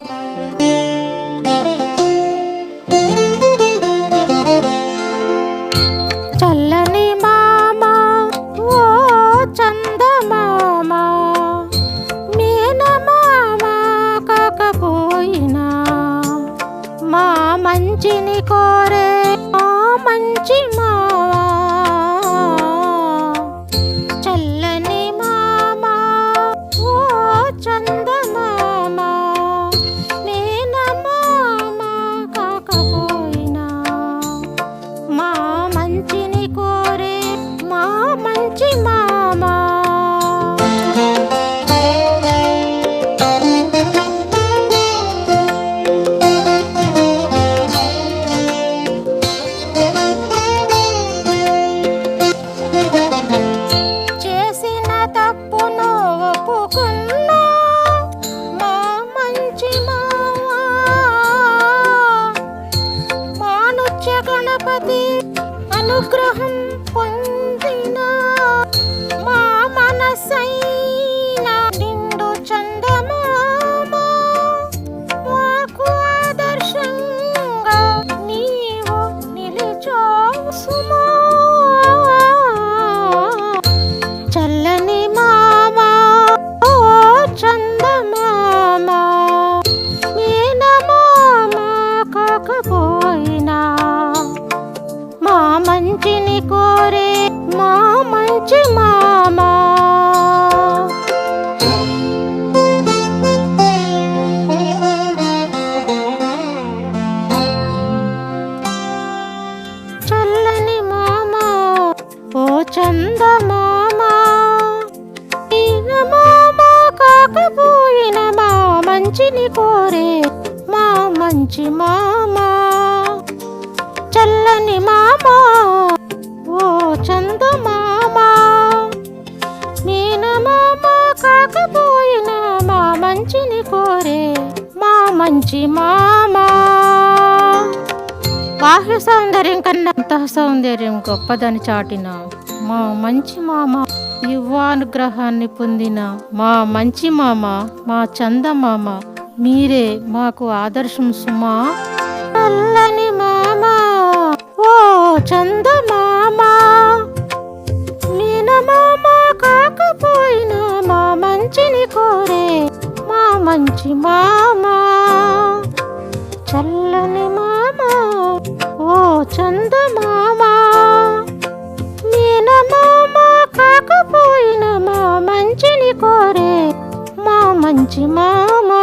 చల్లని గణపతి అనుగ్రహం పొందిన. మా మనసై ఓ చందమామ మామ కాకపోయిన మా మంచిని కోరే మా మంచి మామ. చల్లని మామ ఓ చందమామ నేను మామ కాకపోయిన మా మంచిని కోరే మా మంచి మామా. బాహ్య సౌందర్యం కన్నా అంతః సౌందర్యం గొప్పదని చాటిన మా మంచి మామ యువానుగ్రహాన్ని పొందిన మా మంచి మామ మా చందమామ మీరే మాకు ఆదర్శం సుమా. చల్లని మామ ఓ చందమామ మీనమామ కాకపోయినా మా మంచిని కోరే మా మంచి మామా మామ. చల్ల చందమామ మీనమామ కాకపోయిన మా మంచిని కోరే మా మంచి మామా.